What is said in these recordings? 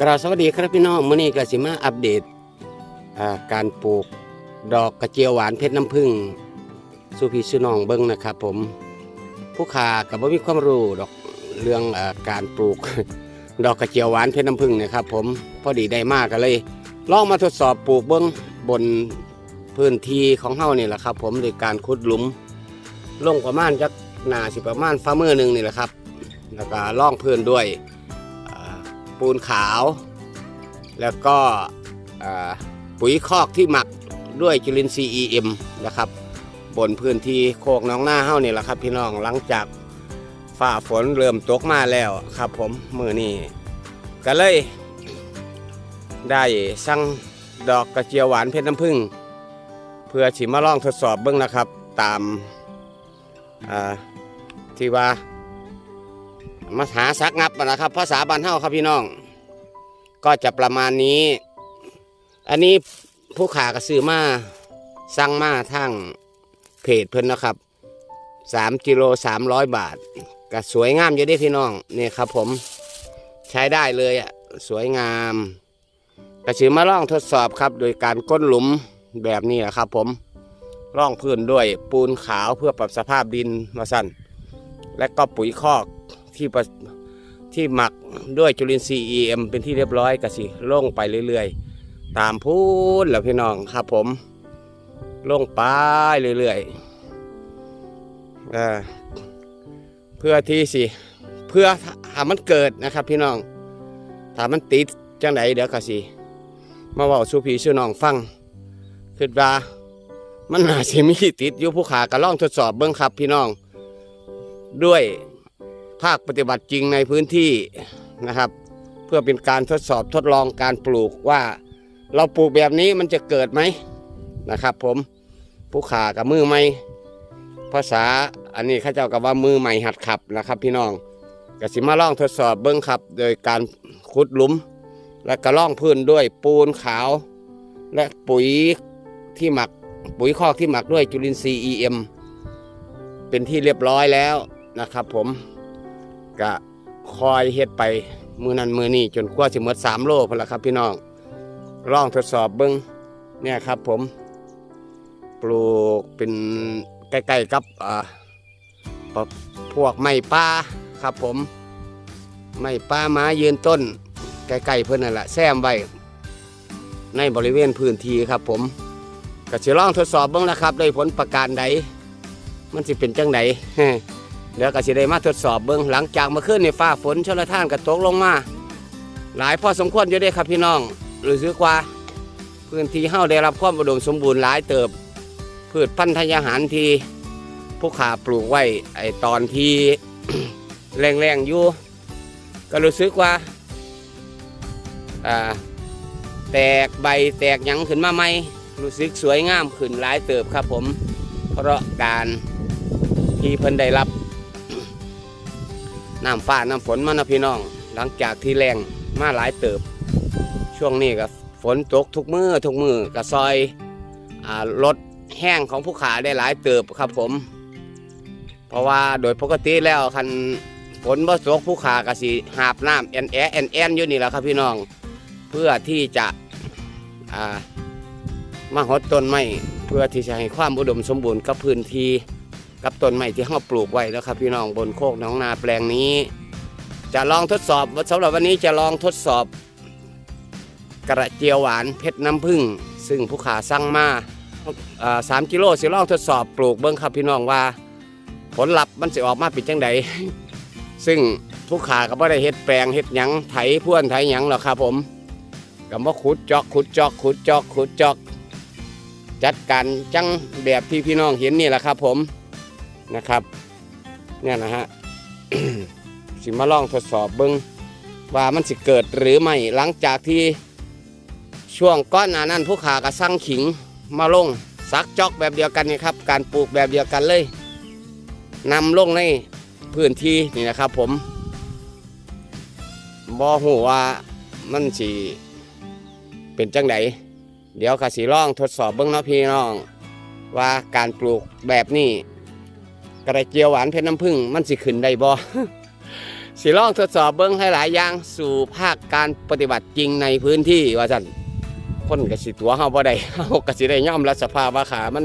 กราบสวัสดีครับพี่น้องมื้อนี้กสิมาอัปเดตการปลูกดอกกระเจียวหวานเพชรน้ำผึ้งสู่พี่สู่น้องเบิ่งนะครับ ผมผู้ขาก็บ่มีความรู้ดอกเรื่องอการปลูกดอกกระเจียวหวานเพชรน้ำผึ้งนะครับ ผมพอดีได้มากก็เลย ลองมาทดสอบปลูกเบิ่งบนพื้นที่ของเฮานี่แหละครับ ผมโดยการขุดหลุม ลงประมาณจักหนาสิประมาณฝ่ามือหนึ่งนี่แหละครับ แล้วก็ล่องพื้นด้วย ปูนขาว แล้วก็ปุ๋ยคอกที่หมักด้วยจุลินทรีย์ EM นะครับ บนพื้นที่โคกน้องหน้าเฮ้านี่แหละครับ พี่น้องหลังจากฝ่าฝนเริ่มตกมาแล้วครับ ผมมือนี้ก็เลย ได้สั่งดอกกระเจียวหวานเพชรน้ำผึ้งเพื่อฉิมาลองทดสอบเบื้องนะครับ ตามาที่ว่า มาหาซักงับนะครับภาษาบ้านเฮาครับพี่น้อง ก็จะประมาณนี้ อันนี้ผู้ขากระซื้อมาสั่งมาทางเพจเพิ่นนะครับสามกิโลสามร้อยบาทก็สวยงามอยู่ด้พี่น้องนี่ครับ ผมใช้ได้เลยอะสวยงามกระซื้อมาล่องทดสอบครับ โดยการก้นหลุมแบบนี้แหละครับ ผมร่องพื้นด้วยปูนขาวเพื่อปรับสภาพดินมาสั้นและก็ปุ๋ยคอก ที่ประที่หมักด้วยจุลินทรีย์ EM เป็นที่เรียบร้อยก็สิล่งไปเรื่อยๆ ตามพูนแหล้วพี่น้องครับผมล่งไปเรื่อยๆเพื่อที่สิเพื่อหามันเกิดนะครับพี่น้องถามมันติดจังไหนเดี๋ยวก็สิมาเว่าสูพีสูน้องฟังคือว่ามันน่าสิมีติดอยู่ผู้ขากระล่องทดสอบเบิ้องครับพี่น้องด้วย ภาคปฏิบัติจริงในพื้นที่นะครับ เพื่อเป็นการทดสอบทดลองการปลูกว่า เราปลูกแบบนี้มันจะเกิดไหมนะครับ ผมผู้ขากับมือใหม่ภาษาอันนี้ข้าเจ้ากับว่ามือใหม่หัดขับนะครับ พี่น้องกสิมาล่องทดสอบเบิ้องครับ โดยการขุดหลุม และกระล่องพื้นด้วยปูนขาว และปุ๋ยที่หมักปุ๋ยคอกที่หมักด้วยจุลินทรีย์ EM เป็นที่เรียบร้อยแล้วนะครับผม ก็คอยเฮ็ดไปมือนั้นมือนี้จนกว่าสิหมดสามโลพอละครับพี่น้องลองทดสอบเบิ้งเนี่ยครับผม ปลูกเป็นใกล้ๆกับอ่าพวกไม้ป่าครับผม ไม้ป่าไม้ยืนต้นใกล้ๆเพื่อนนั่นแหละแซมไว้ในบริเวณพื้นที่ครับผมก็จะลองทดสอบเบิ้งนะครับได้ผลประการใดมันสิเป็นจังได เดี๋ยวก็สิได้มาทดสอบเบิ่งหลังจากเมื่อคืนในฟ้าฝนชลท่านก็ตกลงมา หลายพอสมควรอยู่เด้ครับพี่น้องรู้สึกว่า พื้นที่เฮาได้รับความอุดมสมบูรณ์หลายเติบ พืชพันธุ์ธัญญาหารที่ผู้ขาปลูกไว้ไอตอนที่แรงๆอยู่ก็รู้สึกว่าแตกใบแตกยังขึ้นมาใหม่รู้สึกสวยงามขึ้นหลายเติบครับผม เพราะการที่เพิ่นได้รับ น้ำฟ้าน้ำฝนมานะพี่น้อง หลังจากที่แรงมาหลายเติบ ช่วงนี้ก็ฝนตกทุกมือทุกมือก็ซอยรถแห้งของผู้ขาได้หลายเติบครับผม เพราะว่าโดยปกติแล้วคันฝนบ่ตกผู้ขาก็สิหาบน้ำแอนแอแอนแอนอยู่นี่แหละครับพี่น้อง เพื่อที่จะมาหดต้นไม้เพื่อที่จะให้ความอุดมสมบูรณ์กับพื้นที่ กับต้นไม้ที่เราปลูกไว้แล้วครับ พี่น้องบนโคกหน้องนาแปลงนี้ จะลองทดสอบสำหรับวันนี้จะลองทดสอบ กระเจียวหวานเพชรน้ำผึ้งซึ่งผู้ขาสั่งมาสามกิโลสิลองทดสอบปลูกเบิ้งครับพี่น้องว่า ผลลัพธ์มันสิออกมาเป็นจังใดซึ่งผู้ขาก็ไม่ได้เฮ็ดแปลงเฮ็ดหยังไถพ่วนไถหยังหรอกครับผมก็มาขุดจอกขุดจอกขุดจอกขุดจอก จัดการจังแบบที่พี่น้องเห็นนี่แหละครับผม นะครับเนี่ยนะฮะสิมาลองทดสอบเบิ้งว่ามันสิเกิดหรือไม่หลังจากที่ช่วงก้อนหนานั้นผู้ขากระสั่งขิงมาลงซักจอกแบบเดียวกันนี่ครับ การปลูกแบบเดียวกันเลยนำลงในพื้นที่นี่นะครับผมบอหูว่ามันสิเป็นจังไดเดี๋ยวกสิลองทดสอบเบื้องน้อพี่น้อง ว่าการปลูกแบบนี้ กระเจียวหวานเพชรน้ำผึ้งมันสิขึ้นได้บ่สิลองทดสอบเบิ้งให้หลายอย่างสู่ภาคการปฏิบัติจริงในพื้นที่ว่าซั่นคนก็สิตัวเฮาบ่ได้เฮาก็สิได้ยอมรับสภาพว่าขามัน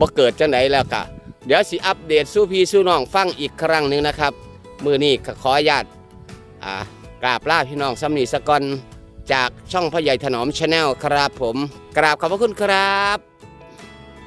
บ่เกิดจังไดแล้วก็เดี๋ยวสิอัปเดตสู่พี่สู่น้องฟังอีกครั้งหนึ่งนะครับ มือนี้ขออนุญาตอ่ากราบลาพี่น้องซ้ำนีสะกอนจากช่องพ่อใหญ่ถนอมชาแนลครับผม กราบขอบพระคุณครับ